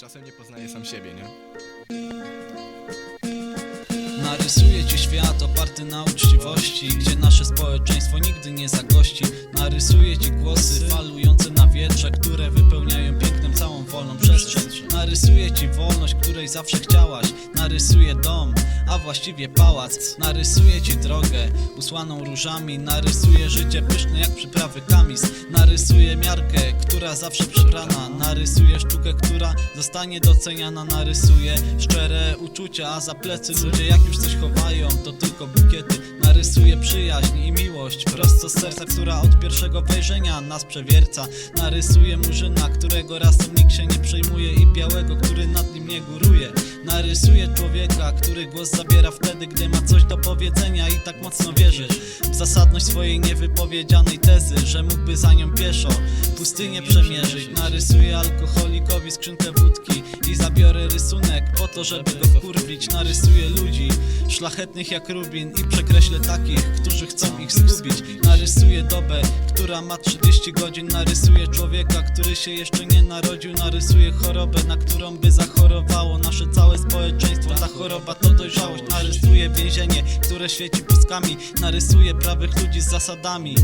Czasem nie poznaję sam siebie, nie? Narysuję ci świat oparty na uczciwości Gdzie nasze społeczeństwo nigdy nie zagości. Narysuję ci głosy falujące na wietrze Które wypełniają pięknem całą wolną przestrzeń. Narysuję ci wolność, której zawsze chciałaś. Narysuję dom, a właściwie pałac. Narysuję ci drogę usłaną różami. Narysuję życie pyszne jak przyprawy kamis. Narysuję miarkę, która zawsze przebrana Narysuję sztukę, która zostanie doceniana. Narysuję szczere uczucia, a za plecy ludzie jak już coś chowają To tylko bukiety. Narysuję przyjaźń i miłość Prosto z serca, która od pierwszego wejrzenia nas przewierca. Narysuję murzyna, którego rasem nikt się nie przejmuje I białego, który nad nim nie góruje Narysuję człowieka, który głos zabiera wtedy, gdy ma coś do powiedzenia I tak mocno wierzy. W zasadność swojej niewypowiedzianej tezy Że mógłby za nią pieszo pustynię przemierzyć. Narysuję alkoholikowi skrzynkę wódki Zabiorę rysunek po to, żeby go wkurwić. Narysuję ludzi szlachetnych jak Rubin I przekreślę takich, którzy chcą ich zgubić. Narysuję dobę, która ma 30 godzin. Narysuję człowieka, który się jeszcze nie narodził. Narysuję chorobę, na którą by zachorowało nasze całe społeczeństwo. Ta choroba to dojrzałość. Narysuję więzienie, które świeci pustkami. Narysuję prawych ludzi z zasadami.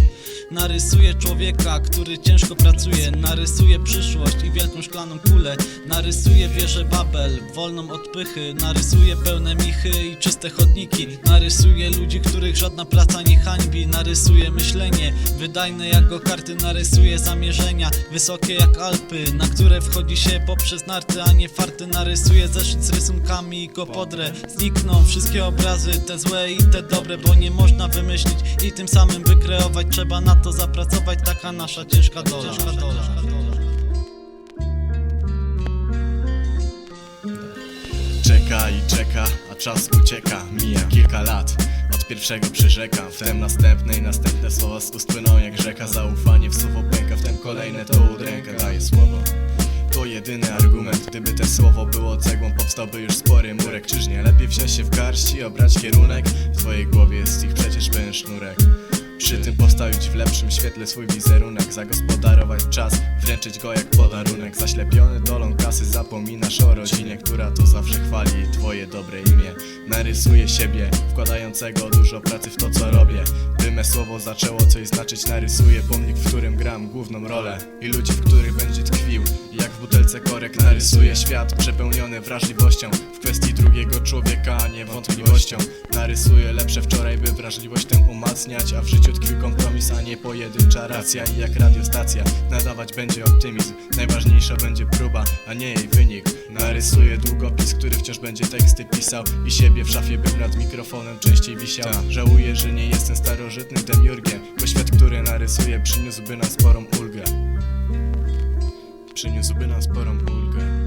Narysuję człowieka, który ciężko pracuje. Narysuję przyszłość i wielką szklaną kulę. Narysuję wieżę Babel, wolną od pychy. Narysuję pełne michy i czyste chodniki. Narysuję ludzi, których żadna praca nie hańbi. Narysuję myślenie, wydajne jak go karty. Narysuję zamierzenia, wysokie jak Alpy Na które wchodzi się poprzez narty, a nie farty. Narysuję zeszyt z rysunkami i go podrę. Znikną wszystkie obrazy, te złe i te dobre Bo nie można wymyślić i tym samym wykreować. Trzeba na to zapracować, taka nasza ciężka dola, ciężka dola. I czeka, a czas ucieka. Mija kilka lat od pierwszego przyrzekam Wtem następne i następne słowa z ust płyną jak rzeka. Zaufanie w słowo pęka, wtem kolejne to udręka. Daje słowo. To jedyny argument. Gdyby te słowo było cegłą Powstałby już spory murek. Czyż nie lepiej wziąć się w garść i obrać kierunek? W twojej głowie jest ich przecież pełen sznurek przy tym postawić w lepszym świetle swój wizerunek. Zagospodarować czas, wręczyć go jak podarunek. Zaślepiony dolą kasy zapominasz o rodzinie Która to zawsze chwali Narysuję siebie, wkładającego dużo pracy w to co robię. By me słowo zaczęło coś znaczyć Narysuję pomnik, w którym gram główną rolę. I ludzi, w których będzie tkwił. Jak w butelce korek narysuję świat Przepełniony wrażliwością. W kwestii drugiego człowieka, nie wątpliwością. Narysuję lepsze wczoraj, by wrażliwość tę umacniać. A w życiu tkwi kompromis, a nie pojedyncza racja. I jak radiostacja, nadawać będzie optymizm. Najważniejsza będzie próba, a nie jej wynik. Narysuję długopis, który wciąż będzie teksty pisał. I siebie w szafie, bym nad mikrofonem częściej wisiał. Żałuję, że nie jestem starożytnym demiurgiem Bo świat, który narysuję, przyniósłby nam sporą ulgę. Przyniósłby nam sporą ulgę